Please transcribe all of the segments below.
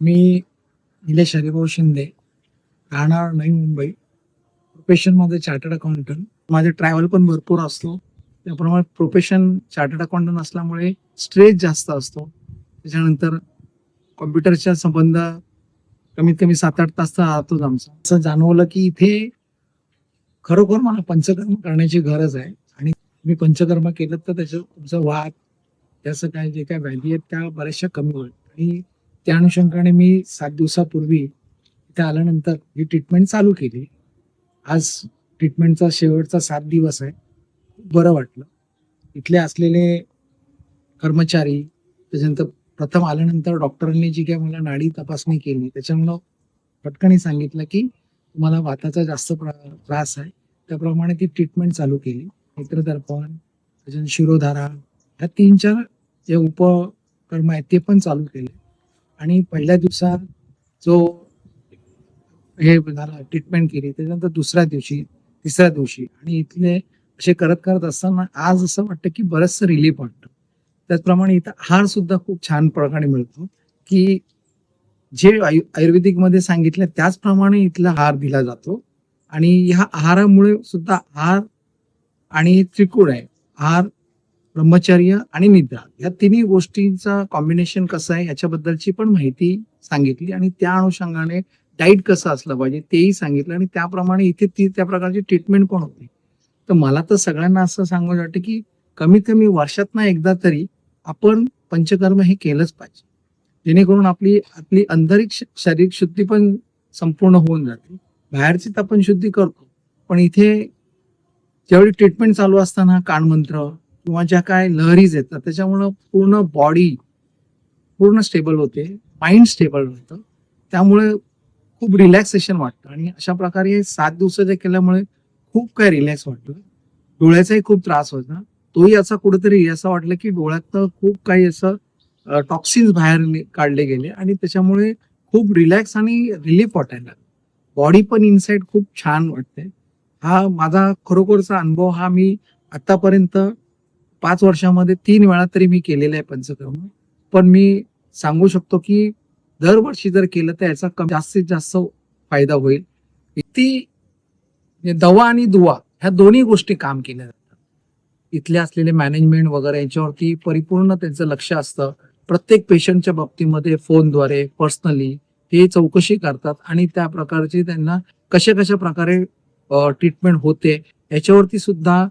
मी निलेश हरिभाऊ शिंदे राहणार नवी मुंबई. प्रोफेशनमध्ये chartered accountant माझे ट्रॅव्हल पण भरपूर असतो. त्याप्रमाणे प्रोफेशन चार्टर्ड अकाउंटंट असल्यामुळे स्ट्रेस जास्त असतो. त्याच्यानंतर कॉम्प्युटरच्या संबंध कमीत कमी सात आठ तास तर राहतोच आमचा. असं जाणवलं की इथे खरोखर मला पंचकर्म करण्याची गरज आहे. आणि मी पंचकर्म केलं तर त्याचं तुमचं वाद त्याचं काय जे काय व्हॅल्यू आहेत त्या बऱ्याचशा कमी होईल. आणि त्या अनुषंगाने मी सात दिवसापूर्वी इथे आल्यानंतर ही ट्रीटमेंट चालू केली. आज ट्रीटमेंटचा शेवटचा सात दिवस आहे. खूप बरं वाटलं. इथले असलेले कर्मचारी त्याच्यानंतर प्रथम आल्यानंतर डॉक्टरांनी जी काय मला नाडी तपासणी केली त्याच्यामुळं पटकनही सांगितलं की तुम्हाला वाताचा जास्त त्रास आहे. त्याप्रमाणे ती ट्रीटमेंट चालू केली. नेत्रदर्पण त्याच्यानंतर शिरोधारा ह्या तीन चार जे उपकर्म आहेत ते पण चालू केले. आणि पहिल्या दिवसात जो हे झाला ट्रीटमेंट केली त्याच्यानंतर दुसऱ्या दिवशी तिसऱ्या दिवशी. आणि इथले असे करत करत असताना आज असं वाटतं की बरंचसं रिलीफ वाटतं. त्याचप्रमाणे इथं आहार सुद्धा खूप छान प्रकारे मिळतो की जे आयु आयुर्वेदिकमध्ये सांगितलं त्याचप्रमाणे इथला आहार दिला जातो. आणि ह्या आहारामुळे सुद्धा आहार आणि त्रिकुळ आहे. आहार ब्रह्मचर्य आणि निद्रा या तिन्ही गोष्टींचा कॉम्बिनेशन कसं आहे याच्याबद्दलची पण माहिती सांगितली आणि त्या अनुषंगाने डाईट कसं असलं पाहिजे तेही सांगितलं आणि त्याप्रमाणे इथे ती त्या प्रकारची ट्रीटमेंट पण होती. तर मला तर सगळ्यांना असं सांगू वाटतं की कमीत कमी वर्षातनं एकदा तरी आपण पंचकर्म हे केलंच पाहिजे. जेणेकरून आपली आपली आंतरिक शारीरिक शुद्धी पण संपूर्ण होऊन जाते. बाहेरची तर आपण शुद्धी करतो. पण इथे ज्यावेळी ट्रीटमेंट चालू असताना कानमंत्र किंवा ज्या काय लहरीज येतात त्याच्यामुळं पूर्ण बॉडी पूर्ण स्टेबल होते माइंड स्टेबल होतं त्यामुळे खूप रिलॅक्सेशन वाटतं आणि अशा प्रकारे सात दिवसाच्या केल्यामुळे खूप काय रिलॅक्स वाटलं डोळ्याचाही खूप त्रास होता. तोही असा कुठेतरी असं वाटलं की डोळ्यात खूप काही असं टॉक्सिन्स बाहेर काढले गेले आणि त्याच्यामुळे खूप रिलॅक्स आणि रिलीफ वाटायला बॉडी पण इनसाइड खूप छान वाटते हा माझा खरोखरचा अनुभव हा मी आतापर्यंत पाच वर्षामध्ये तीन वेळा तरी मी केलेलं आहे पंचकर्म. पण मी सांगू शकतो की दरवर्षी जर केलं तर याचा कमी जास्तीत जास्त फायदा होईल. ती म्हणजे दवा आणि दुवा ह्या दोन्ही गोष्टी काम केल्या जातात. इथले असलेले मॅनेजमेंट वगैरे यांच्यावरती परिपूर्ण त्यांचं लक्ष असतं. प्रत्येक पेशंटच्या बाबतीमध्ये फोनद्वारे पर्सनली ते चौकशी करतात आणि त्या प्रकारची त्यांना कशा कशा प्रकारे ट्रीटमेंट होते याच्यावरती सुद्धा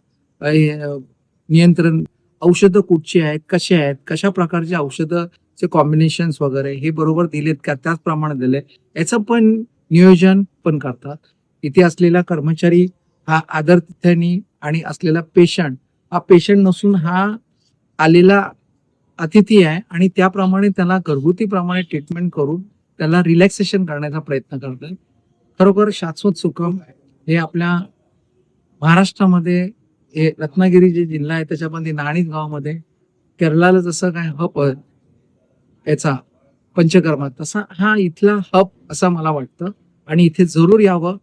नियंत्रण औषधं कुठची आहेत कसे आहेत कशा प्रकारचे औषधं कॉम्बिनेशन्स वगैरे हे बरोबर दिलेत का त्याचप्रमाणे दिले याचं पण नियोजन पण करतात. इथे असलेला कर्मचारी हा आदर तिथ्यानी आणि असलेला पेशंट हा पेशंट नसून हा आलेला अतिथी आहे आणि त्याप्रमाणे त्याला घरगुती प्रमाणे ट्रीटमेंट करून त्याला रिलॅक्सेशन करण्याचा प्रयत्न करतात खरोखर शाश्वत सुखम हे आपल्या महाराष्ट्रामध्ये हे रत्नागिरी जे जिल्हा आहे त्याच्यामध्ये नाणीत गावामध्ये केरळाला जसं काय हब याचा पंचकर्मा तसा हा इथला हब असं मला वाटतं. आणि इथे जरूर यावं.